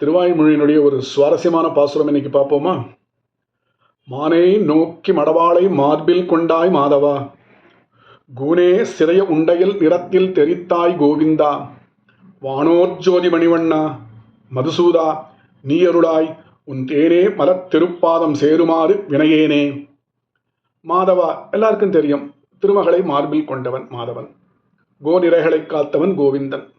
திருவாய்மொழியினுடைய ஒரு சுவாரஸ்யமான பாசுரம் இன்னைக்கு பார்ப்போமா? மானே நோக்கி மடவாளை மார்பில் கொண்டாய் மாதவா. கூனே சிறைய உண்டையில் நிறத்தில் தெரித்தாய் கோவிந்தா. வானோர்ஜோதி மணிவண்ணா மதுசூதா நீயருளாய் உன் தேனே மலத் திருப்பாதம் சேருமாறு வினையேனே. மாதவா எல்லாருக்கும் தெரியும் திருமகளை மார்பில் கொண்டவன் மாதவன். கோநிறைகளை காத்தவன் கோவிந்தன்.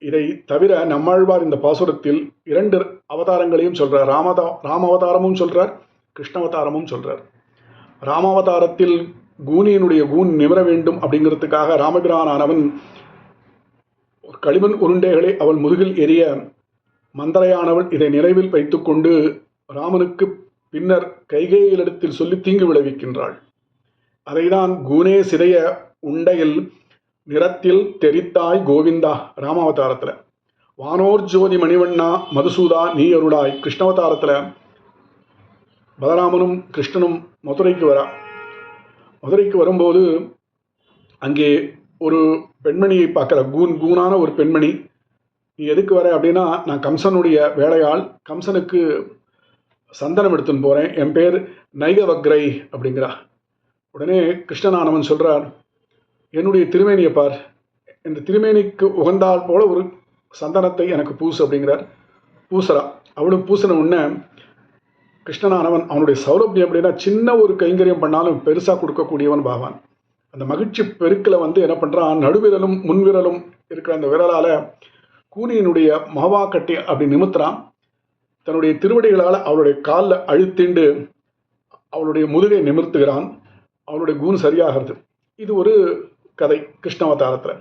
இதை தவிர நம்மாழ்வார் இந்த பாசுரத்தில் இரண்டு அவதாரங்களையும் சொல்றார். ராமதா ராமாவதாரமும் சொல்றார் கிருஷ்ணாவதாரமும் சொல்றார். ராமாவதாரத்தில் கூனியினுடைய கூன் நிமிர வேண்டும் அப்படிங்கிறதுக்காக ராமபிரானானவன் ஒரு களிமண் உருண்டைகளை அவள் முதுகில் எரிய மந்தரையானவள் இதை நினைவில் வைத்துக்கொண்டு ராமனுக்கு பின்னர் கைகேயிலிடத்தில் சொல்லி தீங்கு விளைவிக்கின்றாள். அதைதான் கூனே சிதைய உண்டையில் நிறத்தில் தெரித்தாய் கோவிந்தா ராமாவதாரத்தில். வானோர் ஜோதி மணிவண்ணா மதுசூதா நீ அருளாய். கிருஷ்ணாவதாரத்தில் பலராமனும் கிருஷ்ணனும் மதுரைக்கு வரா. மதுரைக்கு வரும்போது அங்கே ஒரு பெண்மணியை பார்க்குற. கூன் கூனான ஒரு பெண்மணி. நீ எதுக்கு வர அப்படின்னா நான் கம்சனுடைய வேலையாள். கம்சனுக்கு சந்தனம் எடுத்துன்னு போகிறேன் என் பேர் நைகவக்ரை அப்படிங்கிறா. உடனே கிருஷ்ணனானவன் சொல்கிறார் என்னுடைய திருமேனியை பார். இந்த திருமேனிக்கு உகந்தால் போல ஒரு சந்தனத்தை எனக்கு பூசு அப்படிங்கிறார். பூசரா அவளும் பூசின உடனே கிருஷ்ணனானவன் அவனுடைய சௌலபியம் அப்படின்னா சின்ன ஒரு கைங்கரியம் பண்ணாலும் பெருசாக கொடுக்கக்கூடியவன் பாவான் அந்த மகிழ்ச்சி பெருக்கில் வந்து என்ன பண்ணுறான் நடுவிரலும் முன்விரலும் இருக்கிற அந்த விரலால் கூனியினுடைய மகவா கட்டி அப்படி நிமித்துறான். தன்னுடைய திருவடிகளால் அவளுடைய காலில் அழுத்திண்டு அவளுடைய முதுகை நிமிர்த்துகிறான். அவளுடைய கூன் சரியாகிறது. இது ஒரு கதை கிருஷ்ணாவதாரத்தில்.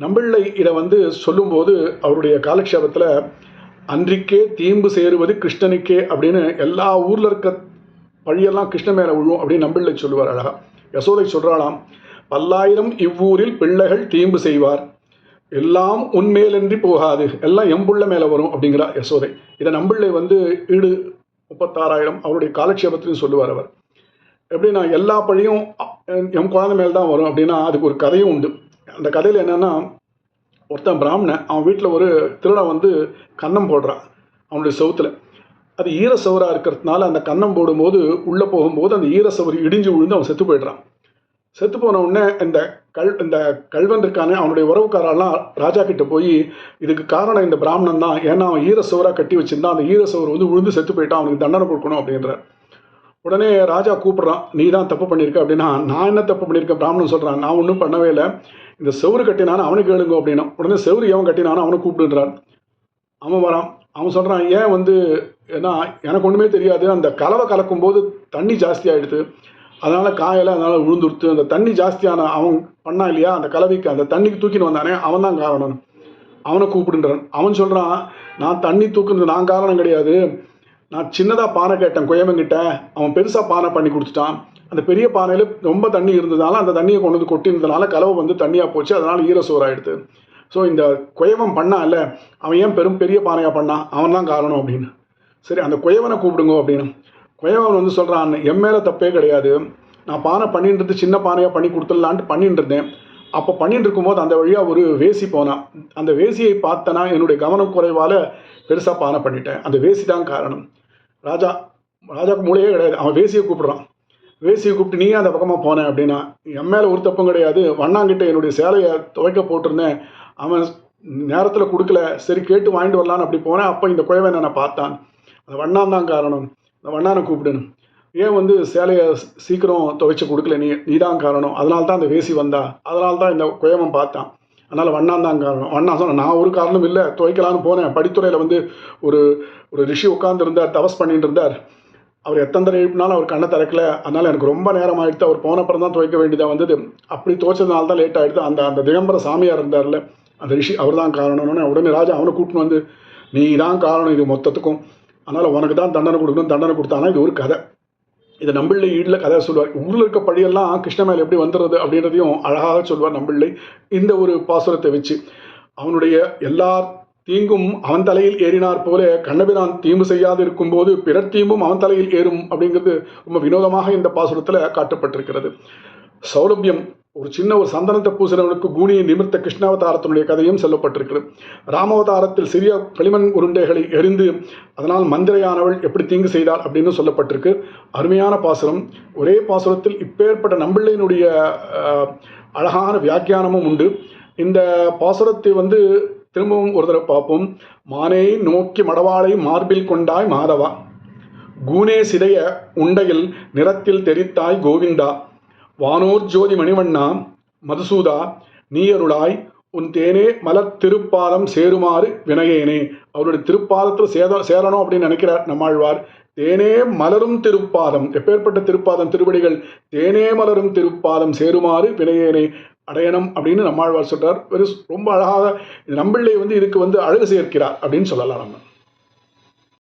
நம்பிள்ளை இதை வந்து சொல்லும்போது அவருடைய காலக்ஷேபத்தில் அன்றிக்கே தீம்பு சேருவது கிருஷ்ணனுக்கே அப்படின்னு எல்லா ஊரில் இருக்க பழியெல்லாம் கிருஷ்ண மேலே விழும் அப்படின்னு நம்பிள்ளை சொல்லுவார் அழகா. யசோதை சொல்கிறாளாம் பல்லாயிரம் இவ்வூரில் பிள்ளைகள் தீம்பு செய்வார். எல்லாம் உன்மேலன்றி போகாது. எல்லாம் எம்புள்ள மேலே வரும் அப்படிங்கிறா யசோதை. இதை நம்பிள்ளை வந்து ஈடு முப்பத்தாறாயிரம் அவருடைய காலக்ஷேபத்திலையும் சொல்லுவார் அவர். எப்படின்னா எல்லா பழியும் என் குழந்தை மேல் தான் வரும் அப்படின்னா அதுக்கு ஒரு கதையும் உண்டு. அந்த கதையில் என்னென்னா ஒருத்தன் பிராமணன் அவன் வீட்டில் ஒரு திருடன் வந்து கன்னம் போடுறான் அவனுடைய செவுத்தில். அது ஈரசவராக இருக்கிறதுனால அந்த கன்னம் போடும்போது உள்ளே போகும்போது அந்த ஈரசவர் இடிஞ்சு விழுந்து அவன் செத்து போயிடுறான். செத்து போன உடனே இந்த கல் இந்த கல்வன் இருக்கானே அவனுடைய உறவுக்காரெல்லாம் ராஜா கிட்ட போய் இதுக்கு காரணம் இந்த பிராமணன் தான் ஏன்னா அவன் ஈர சவராக கட்டி வச்சிருந்தான் அந்த ஈர சவர் வந்து விழுந்து செத்து போயிட்டான் அவனுக்கு தண்டனை கொடுக்கணும் அப்படின்ற உடனே ராஜா கூப்பிட்றான் நீ தான் தப்பு பண்ணியிருக்க அப்படின்னா நான் என்ன தப்பு பண்ணியிருக்கேன் பிராமணன் சொல்கிறான் நான் ஒன்றும் பண்ணவே இல்லை. இந்த செவரு கட்டினானு அவனுக்கு கேளுங்க அப்படின்னா உடனே செவரு எவன் கட்டினானோ அவனை கூப்பிடுன்றான். அவன் வரான். அவன் சொல்கிறான் ஏன் வந்து ஏன்னா எனக்கு ஒன்றுமே தெரியாது. அந்த கலவை கலக்கும் போது தண்ணி ஜாஸ்தியாகிடுது அதனால் காயெல்லாம் அதனால் விழுந்துருத்து அந்த தண்ணி ஜாஸ்தியான அவன் பண்ணான் இல்லையா? அந்த கலவைக்கு அந்த தண்ணிக்கு தூக்கின்னு வந்தானே அவன் தான் காரணம். அவனை கூப்பிடுன்றான். அவன் சொல்கிறான் நான் தண்ணி தூக்குனது நான் காரணம் கிடையாது. நான் சின்னதாக பானை கேட்டேன் குயவங்கிட்ட அவன் பெருசாக பானை பண்ணி கொடுத்துட்டான். அந்த பெரிய பானையில் ரொம்ப தண்ணி இருந்ததுனால அந்த தண்ணியை கொண்டு வந்து கொட்டினதுனால கலவை வந்து தண்ணியாக போச்சு. அதனால் ஈரசோறாயிடுது ஸோ இந்த குயவன் பண்ணான்ல அவன் ஏன் பெரும் பெரிய பானையாக பண்ணான்? அவன் தான் காரணம் அப்படின்னு. சரி அந்த குயவனை கூப்பிடுங்க அப்படின்னு. குயவன் வந்து சொல்கிறான் என் மேலே தப்பே கிடையாது. நான் பானை பண்ணின்றது சின்ன பானையாக பண்ணி கொடுத்துடலான்ட்டு பண்ணிட்டு இருந்தேன். அப்போ பண்ணிட்டு இருக்கும்போது அந்த வழியாக ஒரு வேசி போனான். அந்த வேசியை பார்த்தனா என்னுடைய கவனம் குறைவால் பெருசாக பானை பண்ணிட்டேன். அந்த வேசி தான் காரணம். ராஜா ராஜாவுக்கு மூளையே கிடையாது. அவன் வேசியை கூப்பிடுறான். வேசியை கூப்பிட்டு நீயே அந்த பக்கமாக போனேன் அப்படின்னா என் மேலே ஒரு தப்பும் கிடையாது. வண்ணாங்கிட்ட என்னுடைய சேலையை துவைக்க போட்டிருந்தேன். அவன் நேரத்தில் கொடுக்கல. சரி கேட்டு வாங்கிட்டு வரலான்னு அப்படி போனேன். அப்போ இந்த குழவை நான் பார்த்தான். அந்த வண்ணான் தான் காரணம். அந்த வண்ணானை கூப்பிடுன்னு. ஏன் வந்து சேலையை சீக்கிரம் துவைச்சு கொடுக்கல? நீ நீ தான் காரணம். அதனால தான் அந்த வேசி வந்தா. அதனால தான் இந்த குயவன் பார்த்தான். அதனால் வண்ணான் காரணம் வண்ணா சொன்ன நான் ஒரு காரணம் இல்லை துவைக்கலான்னு போனேன். படித்துறையில் வந்து ஒரு ஒரு ரிஷி உட்காந்துருந்தார் தவஸ் பண்ணிட்டு இருந்தார். அவர் எத்தனை எழுப்பினாலும் அவர் கண்ணை திறக்கல. அதனால் எனக்கு ரொம்ப நேரம் ஆகிடுது அவர் போனப்புறம் தான் துவைக்க வேண்டியதாக வந்தது. அப்படி துவைச்சதுனால தான் லேட் ஆகிடுது அந்த அந்த திகம்பர சாமியார் இருந்தார்ல அந்த ரிஷி அவர் தான் காரணம்னு உடனே ராஜா அவனை கூட்டின்னு வந்து நீ தான் காரணம் இது மொத்தத்துக்கும். அதனால் உனக்கு தான் தண்டனை கொடுக்கணும் தண்டனை கொடுத்தானா இது ஒரு கதை. இதை நம்பிள்ளை ஈடில் கதை சொல்லுவார். ஊரில் இருக்க பழியெல்லாம் கிருஷ்ணமேல் எப்படி வந்துடுறது அப்படின்றதையும் அழகாக சொல்வார் நம்பிள்ளை. இந்த ஒரு பாசுரத்தை வச்சு. அவனுடைய எல்லா தீங்கும் அவன் தலையில் ஏறினார் போல கண்ணபிரான் தீம்பு செய்யாது இருக்கும்போது பிறர் தீம்பும் அவன் தலையில் ஏறும் அப்படிங்கிறது ரொம்ப வினோதமாக இந்த பாசுரத்தில் காட்டப்பட்டிருக்கிறது. சௌரபியம் ஒரு சின்ன ஒரு சந்தனத்தை பூசினவனுக்கு கூனியை நிமிர்த்த கிருஷ்ணாவதாரத்தினுடைய கதையும் சொல்லப்பட்டிருக்கிறது. ராமாவதாரத்தில் சிறிய களிமண் உருண்டைகளை எரிந்து அதனால் மந்திரையானவள் எப்படி தீங்கு செய்தாள் அப்படின்னு சொல்லப்பட்டிருக்கு. அருமையான பாசுரம். ஒரே பாசுரத்தில் இப்பேற்பட்ட நம்பிள்ளையினுடைய அழகான வியாக்கியானமும் உண்டு. இந்த பாசுரத்தை வந்து திரும்பவும் ஒரு தடவை பார்ப்போம். மானையை நோக்கி மடவாளை மார்பில் கொண்டாய் மாதவா. கூனே சிதைய உண்டையில் நிறத்தில் தெரித்தாய் கோவிந்தா. வானோர் ஜோதி மணிவண்ணா மதுசூதா நீயருளாய் உன் தேனே மலர் திருப்பாதம் சேருமாறு வினயேனே. அவருடைய திருப்பாதத்தில் சேத சேரணும் அப்படின்னு நினைக்கிறார் நம்மாழ்வார். தேனே மலரும் திருப்பாதம் எப்பேற்பட்ட திருப்பாதம் திருவடிகள்? தேனே மலரும் திருப்பாதம் சேருமாறு வினயேனே. அடையணும் அப்படின்னு நம்மாழ்வார் சொல்றார். ரொம்ப அழகாக நம்பிள்ளை வந்து இதுக்கு வந்து அழகு சேர்க்கிறார் அப்படின்னு சொல்லலாம் நம்ம.